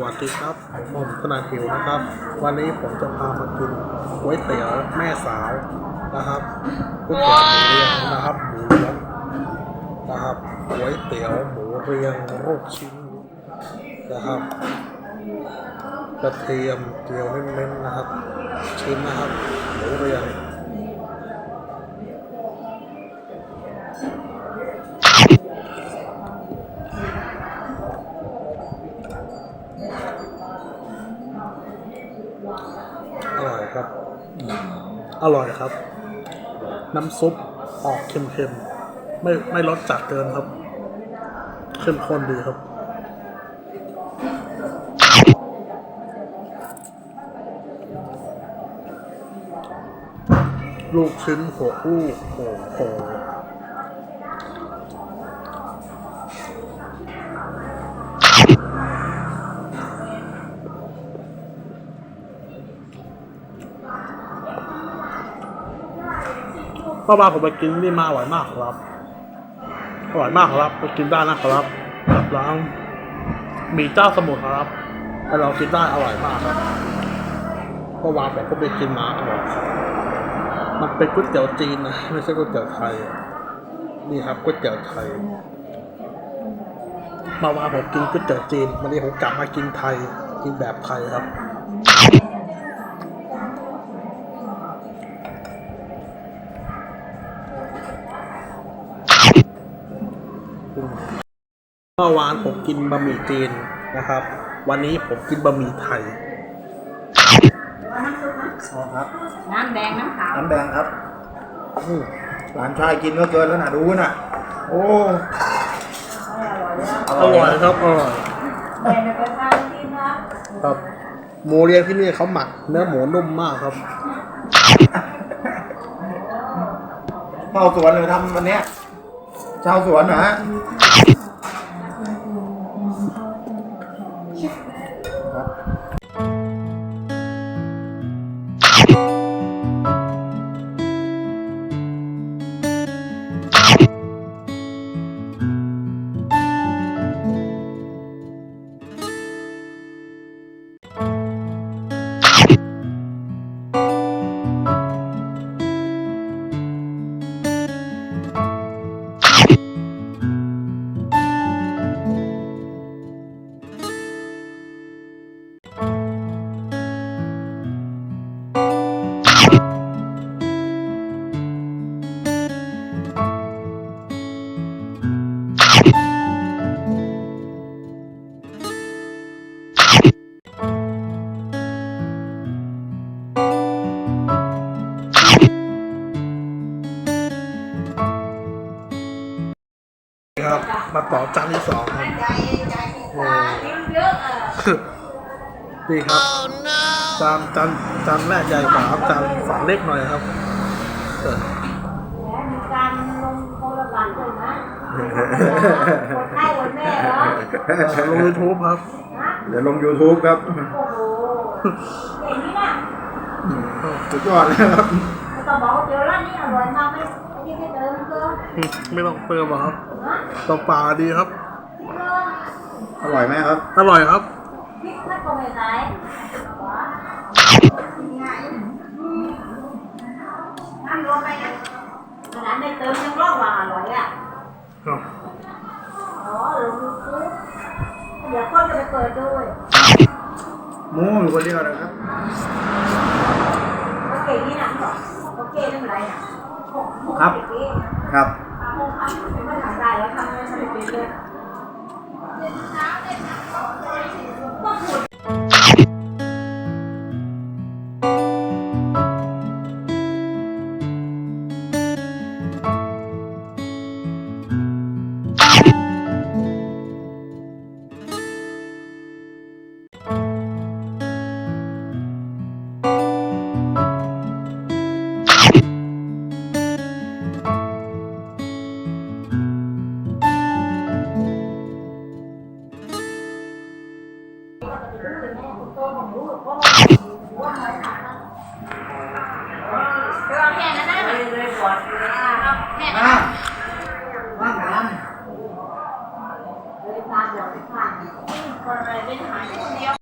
วัสดีครับผมธนาทิวนะครับ วันนี้ผมจะพามากินก๋วยเตี๋ยวแม่สาวนะครับก๋วยเตี๋ยวหมูเรียงนะครับหมูเรียงนะครับก๋วยเตี๋ยวหมูเรียงลูกชิ้นนะครับกระเทียมเจียวเน้นๆนะครับ ชิ้นนะครับหมูเรียง อร่อยครับ น้ำซุปออกเค็มๆ ไม่ไม่รสจัดเกินครับ เข้มข้นดีครับ ลูกชิ้นหัวอู้โอ้โห เมื่อวานผมไปกินนี่มาอร่อยมากครับอร่อยมากครับไปกินได้นะครับกับร้านหมีเจ้าสมุทรครับไปลองกินได้อร่อยมากครับเมื่อวานผมก็ไปกินมาอร่อยมันเป็นก๋วยเตี๋ยวจีนนะไม่ใช่ก๋วยเตี๋ยวไทย นี่ครับก๋วยเตี๋ยวไทยเมื่อวานผมกินก๋วยเตี๋ยวจีนวันนี้ผมกลับมากินไทยกินแบบไทยครับ เมื่อวานผมกินบะหมี่จีนนะครับ วันนี้ผมกินบะหมี่ไทยน้ำซุปนะอ๋อครับ น้ำแดงน้ำขาว น้ำแดงครับอืมหลานชายกินก็เกินแล้วนะดูน่ะโอ้อร่อยแล้วอร่อยครับอร่อยแดงเป็นข้าวที่นะครับหมูเรียงที่นี่เขาหมักเนื้อหมูนุ่มมากครับเฝ้าสวนเลยทำวันเนี้ย ชาวสวนนะฮะ ครับมาต่อจานที่สองครับใจใจตาลิ้นเยอะเออนี่ครับจานจานจานแรกใหญ่กว่าครับจานฝาเล็กหน่อยครับเออแล้วมีการลงโทรศัพท์ด้วยนะคนไข้คนแม่เหรอลงยูทูบครับฮะเดี๋ยวลง YouTube ครับ โอ้โหเก่งนี่นะสุดยอดเลยครับ ไม่ต้องบอกว่าเดี๋ยวร้านนี้อร่อยมากไหมไอ้ที่ไม่เติมมันก็ไม่ต้องเติมหรอกครับฮะตัวปลาดีครับอร่อยไหมครับ อร่อยครับ พริกไม่ก็ไม่ใส่หวานน้ำรวมไปนะขนาดไม่เติมยังร้องว่าอร่อยอะอ๋อเออคือคือเดี๋ยวคนจะไปเปิดด้วย หมูอยู่คนเดียวนะครับ โอเคนี่หนังเหรอโอเคไม่เป็นไรนะ ครับ ครับ เลยพาปวดไปผ่านคนอะไรเป็นหายคนเดียว